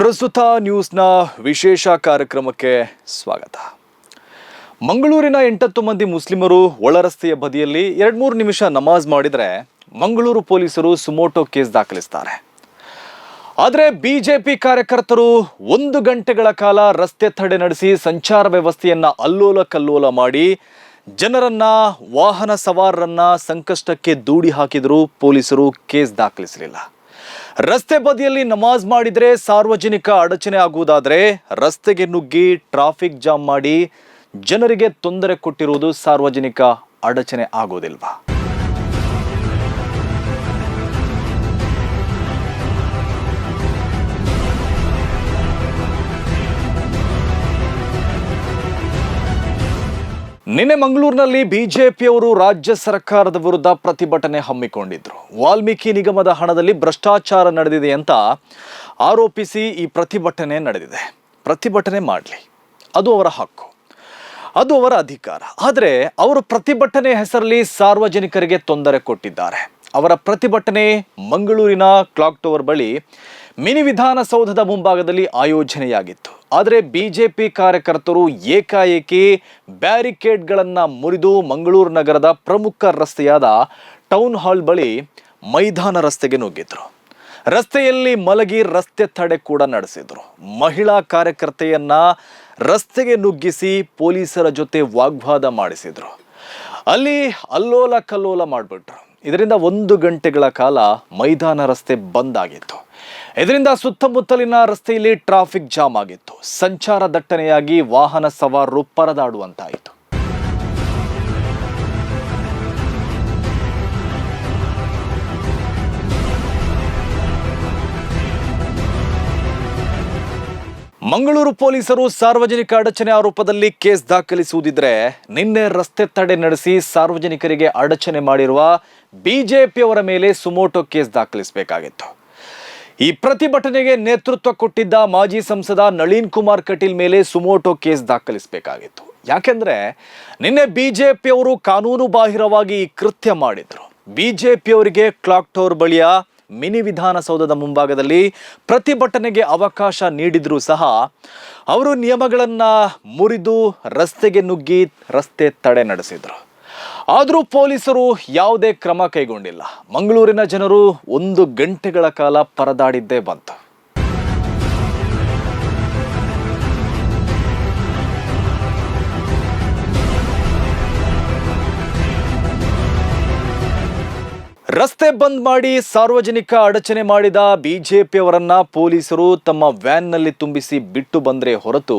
ಪ್ರಸ್ತುತ ನ್ಯೂಸ್ನ ವಿಶೇಷ ಕಾರ್ಯಕ್ರಮಕ್ಕೆ ಸ್ವಾಗತ. ಮಂಗಳೂರಿನ ಎಂಟತ್ತು ಮಂದಿ ಮುಸ್ಲಿಮರು ಒಳರಸ್ತೆಯ ಬದಿಯಲ್ಲಿ ಎರಡು ಮೂರು ನಿಮಿಷ ನಮಾಜ್ ಮಾಡಿದರೆ ಮಂಗಳೂರು ಪೊಲೀಸರು ಸುಮೋಟೋ ಕೇಸ್ ದಾಖಲಿಸ್ತಾರೆ. ಆದರೆ ಬಿಜೆಪಿ ಕಾರ್ಯಕರ್ತರು ಒಂದು ಗಂಟೆಗಳ ಕಾಲ ರಸ್ತೆ ತಡೆ ನಡೆಸಿ ಸಂಚಾರ ವ್ಯವಸ್ಥೆಯನ್ನ ಅಲ್ಲೋಲ ಕಲ್ಲೋಲ ಮಾಡಿ ಜನರನ್ನ, ವಾಹನ ಸವಾರರನ್ನ ಸಂಕಷ್ಟಕ್ಕೆ ದೂಡಿ ಹಾಕಿದರೂ ಪೊಲೀಸರು ಕೇಸ್ ದಾಖಲಿಸಲಿಲ್ಲ. ರಸ್ತೆ ಬದಿಯಲ್ಲಿ ನಮಾಜ್ ಮಾಡಿದರೆ ಸಾರ್ವಜನಿಕ ಅಡಚಣೆ ಆಗುವುದಾದರೆ ರಸ್ತೆಗೆ ನುಗ್ಗಿ ಟ್ರಾಫಿಕ್ ಜಾಮ್ ಮಾಡಿ ಜನರಿಗೆ ತೊಂದರೆ ಕೊಟ್ಟಿರುವುದು ಸಾರ್ವಜನಿಕ ಅಡಚಣೆ ಆಗೋದಿಲ್ವಾ? ನಿನ್ನೆ ಮಂಗಳೂರಿನಲ್ಲಿ ಬಿಜೆಪಿಯವರು ರಾಜ್ಯ ಸರ್ಕಾರದ ವಿರುದ್ಧ ಪ್ರತಿಭಟನೆ ಹಮ್ಮಿಕೊಂಡಿದ್ರು. ವಾಲ್ಮೀಕಿ ನಿಗಮದ ಹಣದಲ್ಲಿ ಭ್ರಷ್ಟಾಚಾರ ನಡೆದಿದೆ ಅಂತ ಆರೋಪಿಸಿ ಈ ಪ್ರತಿಭಟನೆ ನಡೆದಿದೆ. ಪ್ರತಿಭಟನೆ ಮಾಡಲಿ. ಅದು ಅವರ ಹಕ್ಕು. ಅದು ಅವರ ಅಧಿಕಾರ. ಆದರೆ ಅವರು ಪ್ರತಿಭಟನೆ ಹೆಸರಲ್ಲಿ ಸಾರ್ವಜನಿಕರಿಗೆ ತೊಂದರೆ ಕೊಟ್ಟಿದ್ದಾರೆ. ಅವರ ಪ್ರತಿಭಟನೆ ಮಂಗಳೂರಿನ ಕ್ಲಾಕ್ ಟವರ್ ಬಳಿ ಮಿನಿ ವಿಧಾನಸೌಧದ ಮುಂಭಾಗದಲ್ಲಿ ಆಯೋಜನೆಯಾಗಿತ್ತು. ಆದರೆ ಬಿ ಜೆ ಪಿ ಕಾರ್ಯಕರ್ತರು ಏಕಾಏಕಿ ಬ್ಯಾರಿಕೇಡ್ಗಳನ್ನು ಮುರಿದು ಮಂಗಳೂರು ನಗರದ ಪ್ರಮುಖ ರಸ್ತೆಯಾದ ಟೌನ್ ಹಾಲ್ ಬಳಿ ಮೈದಾನ ರಸ್ತೆಗೆ ನುಗ್ಗಿದ್ರು. ರಸ್ತೆಯಲ್ಲಿ ಮಲಗಿ ರಸ್ತೆ ತಡೆ ಕೂಡ ನಡೆಸಿದರು. ಮಹಿಳಾ ಕಾರ್ಯಕರ್ತೆಯನ್ನ ರಸ್ತೆಗೆ ನುಗ್ಗಿಸಿ ಪೊಲೀಸರ ಜೊತೆ ವಾಗ್ವಾದ ಮಾಡಿಸಿದರು. ಅಲ್ಲಿ ಅಲ್ಲೋಲ ಕಲ್ಲೋಲ ಮಾಡಿಬಿಟ್ರು. ಇದರಿಂದ ಒಂದು ಗಂಟೆಗಳ ಕಾಲ ಮೈದಾನ ರಸ್ತೆ ಬಂದ್ ಆಗಿತ್ತು. ಇದರಿಂದ ಸುತ್ತಮುತ್ತಲಿನ ರಸ್ತೆಯಲ್ಲಿ ಟ್ರಾಫಿಕ್ ಜಾಮ್ ಆಗಿತ್ತು. ಸಂಚಾರ ದಟ್ಟಣೆಯಾಗಿ ವಾಹನ ಸವಾರರು ಪರದಾಡುವಂತಾಯಿತು. ಮಂಗಳೂರು ಪೊಲೀಸರು ಸಾರ್ವಜನಿಕ ಅಡಚಣೆ ಆರೋಪದಲ್ಲಿ ಕೇಸ್ ದಾಖಲಿಸುವುದಿದ್ರೆ ನಿನ್ನೆ ರಸ್ತೆ ತಡೆ ನಡೆಸಿ ಸಾರ್ವಜನಿಕರಿಗೆ ಅಡಚಣೆ ಮಾಡಿರುವ ಬಿಜೆಪಿಯವರ ಮೇಲೆ ಸುಮೋಟೋ ಕೇಸ್ ದಾಖಲಿಸಬೇಕಾಗಿತ್ತು. ಈ ಪ್ರತಿಭಟನೆಗೆ ನೇತೃತ್ವ ಕೊಟ್ಟಿದ್ದ ಮಾಜಿ ಸಂಸದ ನಳೀನ್ ಕುಮಾರ್ ಕಟೀಲ್ ಮೇಲೆ ಸುಮೋಟೋ ಕೇಸ್ ದಾಖಲಿಸಬೇಕಾಗಿತ್ತು. ಯಾಕೆಂದ್ರೆ ನಿನ್ನೆ ಬಿಜೆಪಿಯವರು ಕಾನೂನು ಬಾಹಿರವಾಗಿ ಈ ಕೃತ್ಯ ಮಾಡಿದ್ರು. ಬಿಜೆಪಿಯವರಿಗೆ ಕ್ಲಾಕ್ ಟವರ್ ಬಳಿಯ ಮಿನಿ ವಿಧಾನಸೌಧದ ಮುಂಭಾಗದಲ್ಲಿ ಪ್ರತಿಭಟನೆಗೆ ಅವಕಾಶ ನೀಡಿದರೂ ಸಹ ಅವರು ನಿಯಮಗಳನ್ನು ಮುರಿದು ರಸ್ತೆಗೆ ನುಗ್ಗಿ ರಸ್ತೆ ತಡೆ ನಡೆಸಿದ್ರು. ಆದರೂ ಪೊಲೀಸರು ಯಾವುದೇ ಕ್ರಮ ಕೈಗೊಂಡಿಲ್ಲ. ಮಂಗಳೂರಿನ ಜನರು ಒಂದು ಗಂಟೆಗಳ ಕಾಲ ಪರದಾಡಿದ್ದೇ ಬಂತು. ರಸ್ತೆ ಬಂದ್ ಮಾಡಿ ಸಾರ್ವಜನಿಕ ಅಡಚಣೆ ಮಾಡಿದ ಬಿಜೆಪಿಯವರನ್ನ ಪೊಲೀಸರು ತಮ್ಮ ವ್ಯಾನ್ನಲ್ಲಿ ತುಂಬಿಸಿ ಬಿಟ್ಟು ಬಂದರೆ ಹೊರತು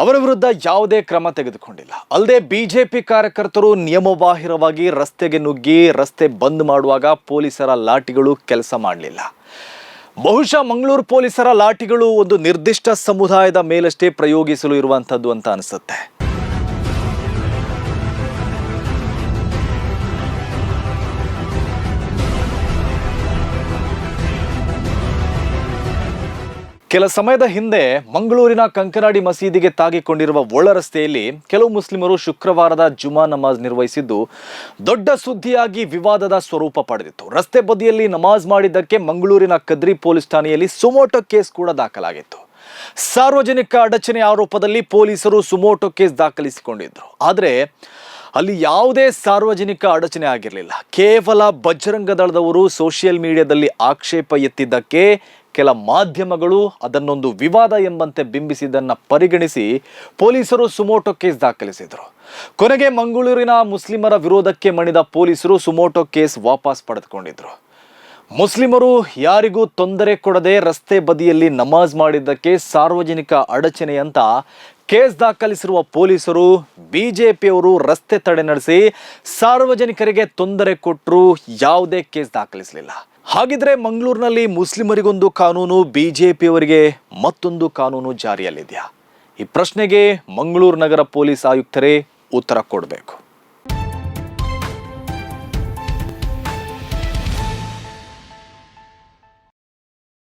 ಅವರ ವಿರುದ್ಧ ಯಾವುದೇ ಕ್ರಮ ತೆಗೆದುಕೊಂಡಿಲ್ಲ. ಅಲ್ಲದೆ ಬಿಜೆಪಿ ಕಾರ್ಯಕರ್ತರು ನಿಯಮಬಾಹಿರವಾಗಿ ರಸ್ತೆಗೆ ನುಗ್ಗಿ ರಸ್ತೆ ಬಂದ್ ಮಾಡುವಾಗ ಪೊಲೀಸರ ಲಾಠಿಗಳು ಕೆಲಸ ಮಾಡಲಿಲ್ಲ. ಬಹುಶಃ ಮಂಗಳೂರು ಪೊಲೀಸರ ಲಾಠಿಗಳು ಒಂದು ನಿರ್ದಿಷ್ಟ ಸಮುದಾಯದ ಮೇಲಷ್ಟೇ ಪ್ರಯೋಗಿಸಲು ಇರುವಂಥದ್ದು ಅಂತ ಅನಿಸುತ್ತೆ. ಕೆಲ ಸಮಯದ ಹಿಂದೆ ಮಂಗಳೂರಿನ ಕಂಕನಾಡಿ ಮಸೀದಿಗೆ ತಾಗಿಕೊಂಡಿರುವ ಒಳ ರಸ್ತೆಯಲ್ಲಿ ಕೆಲವು ಮುಸ್ಲಿಮರು ಶುಕ್ರವಾರದ ಜುಮಾ ನಮಾಜ್ ನಿರ್ವಹಿಸಿದ್ದು ದೊಡ್ಡ ಸುದ್ದಿಯಾಗಿ ವಿವಾದದ ಸ್ವರೂಪ ಪಡೆದಿತ್ತು. ರಸ್ತೆ ಬದಿಯಲ್ಲಿ ನಮಾಜ್ ಮಾಡಿದ್ದಕ್ಕೆ ಮಂಗಳೂರಿನ ಕದ್ರಿ ಪೊಲೀಸ್ ಠಾಣೆಯಲ್ಲಿ ಸುಮೋಟೋ ಕೇಸ್ ಕೂಡ ದಾಖಲಾಗಿತ್ತು. ಸಾರ್ವಜನಿಕ ಅಡಚಣೆ ಆರೋಪದಲ್ಲಿ ಪೊಲೀಸರು ಸುಮೋಟೋ ಕೇಸ್ ದಾಖಲಿಸಿಕೊಂಡಿದ್ದರು ಆದರೆ ಅಲ್ಲಿ ಯಾವುದೇ ಸಾರ್ವಜನಿಕ ಅಡಚಣೆ ಆಗಿರಲಿಲ್ಲ. ಕೇವಲ ಬಜರಂಗ ದಳದವರು ಸೋಷಿಯಲ್ ಮೀಡಿಯಾದಲ್ಲಿ ಆಕ್ಷೇಪ ಎತ್ತಿದ್ದಕ್ಕೆ ಕೆಲ ಮಾಧ್ಯಮಗಳು ಅದನ್ನೊಂದು ವಿವಾದ ಎಂಬಂತೆ ಬಿಂಬಿಸಿದ್ದನ್ನು ಪರಿಗಣಿಸಿ ಪೊಲೀಸರು ಸುಮೋಟೋ ಕೇಸ್ ದಾಖಲಿಸಿದರು. ಕೊನೆಗೆ ಮಂಗಳೂರಿನ ಮುಸ್ಲಿಮರ ವಿರೋಧಕ್ಕೆ ಮಣಿದ ಪೊಲೀಸರು ಸುಮೋಟೋ ಕೇಸ್ ವಾಪಸ್ ಪಡೆದುಕೊಂಡಿದ್ರು. ಮುಸ್ಲಿಮರು ಯಾರಿಗೂ ತೊಂದರೆ ಕೊಡದೆ ರಸ್ತೆ ಬದಿಯಲ್ಲಿ ನಮಾಜ್ ಮಾಡಿದ್ದಕ್ಕೆ ಸಾರ್ವಜನಿಕ ಅಡಚಣೆ ಅಂತ ಕೇಸ್ ದಾಖಲಿಸಿರುವ ಪೊಲೀಸರು ಬಿಜೆಪಿಯವರು ರಸ್ತೆ ತಡೆ ನಡೆಸಿ ಸಾರ್ವಜನಿಕರಿಗೆ ತೊಂದರೆ ಕೊಟ್ಟರು ಯಾವುದೇ ಕೇಸ್ ದಾಖಲಿಸಲಿಲ್ಲ. ಹಾಗಿದ್ರೆ ಮಂಗಳೂರಿನಲ್ಲಿ ಮುಸ್ಲಿಮರಿಗೊಂದು ಕಾನೂನು, ಬಿಜೆಪಿಯವರಿಗೆ ಮತ್ತೊಂದು ಕಾನೂನು ಜಾರಿಯಲ್ಲಿದೆಯಾ? ಈ ಪ್ರಶ್ನೆಗೆ ಮಂಗಳೂರು ನಗರ ಪೊಲೀಸ್ ಆಯುಕ್ತರೇ ಉತ್ತರ ಕೊಡಬೇಕು.